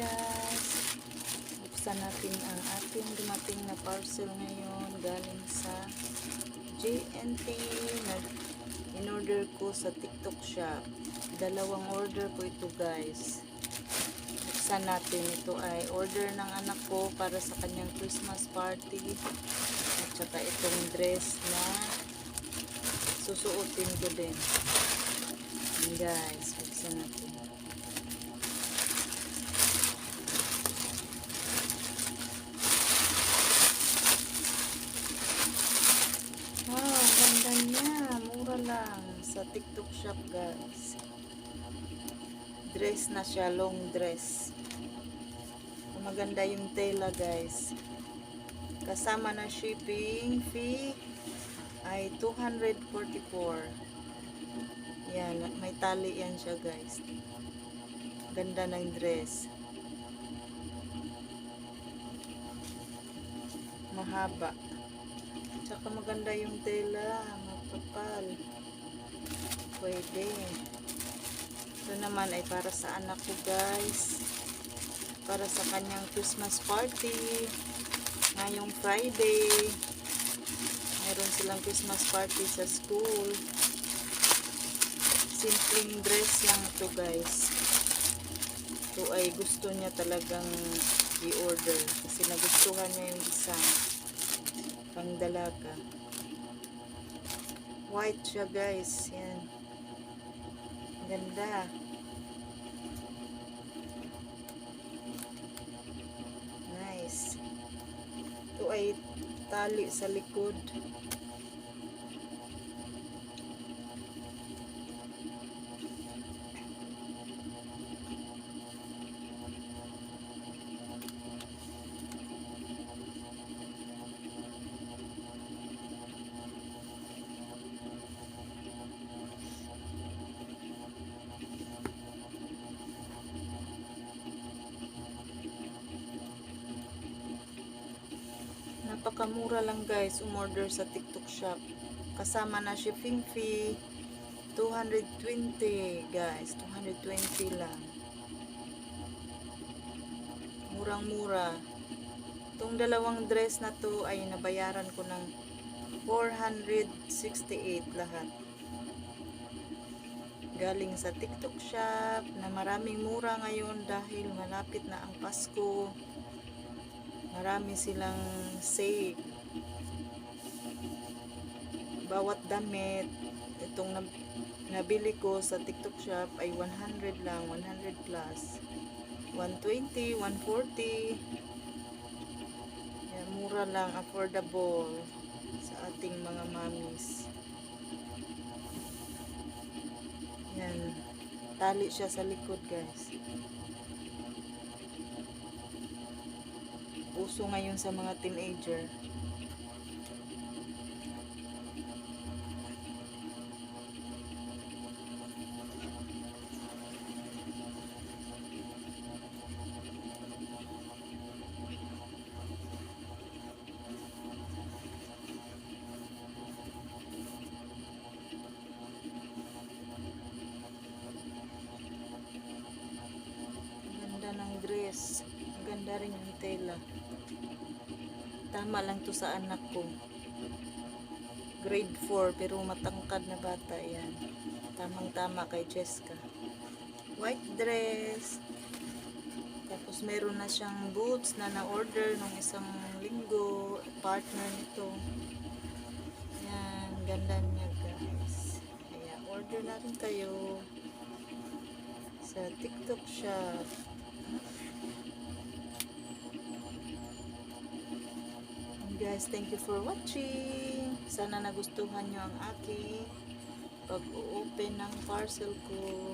guys! Buksan natin ang ating dumating na parcel ngayon galing sa JNT na in-order ko sa TikTok shop. Dalawang order ko ito guys. Buksan natin. Ito ay order ng anak ko para sa kanyang Christmas party. At saka itong dress na susuotin ko din. Yan, guys, buksan natin. Dress na siya, long dress. Maganda yung tela, guys. Kasama na shipping fee ay 244. Yan, may tali yan siya, guys. Ganda ng dress. Mahaba. Tsaka maganda yung tela, mapapal. Pwede. Ito naman ay para sa anak ko guys. Para sa kanyang Christmas party. Ngayong Friday. Meron silang Christmas party sa school. Simpleng dress lang ito guys. Ito ay gusto niya talagang i-order. Kasi nagustuhan niya yung design pang dalaga. White siya guys. Yan. Ganda. Nice. Ito ay tali sa likod. Napakamura lang guys umorder sa TikTok shop. Kasama na shipping fee. 220 guys. 220 lang. Murang mura. Itong dalawang dress na to ay nabayaran ko ng 468 lahat. Galing sa TikTok shop na maraming mura ngayon dahil malapit na ang Pasko marami silang save bawat damit itong nab- nabili ko sa tiktok shop ay 100 lang 100 plus. 120 140 yan, mura lang affordable sa ating mga mamis. Yan. Tali siya sa likod guys uso ngayon sa mga teenager. Ganda ng dress. Ganda rin yung tela. Tama lang to sa anak ko. Grade 4 pero matangkad na bata yan. Tamang tama kay Jessica. White dress. Tapos meron na siyang boots na na-order nung isang linggo. Partner nito. Yan. Ganda niya guys. Kaya order na rin kayo sa TikTok shop. Guys, thank you for watching. Sana nagustuhan nyo ang aking pag-open ng parcel ko.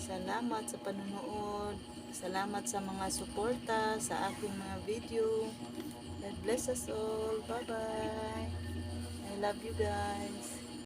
Salamat sa panonood. Salamat sa mga suporta sa aking mga video. God bless us all. Bye-bye. I love you guys.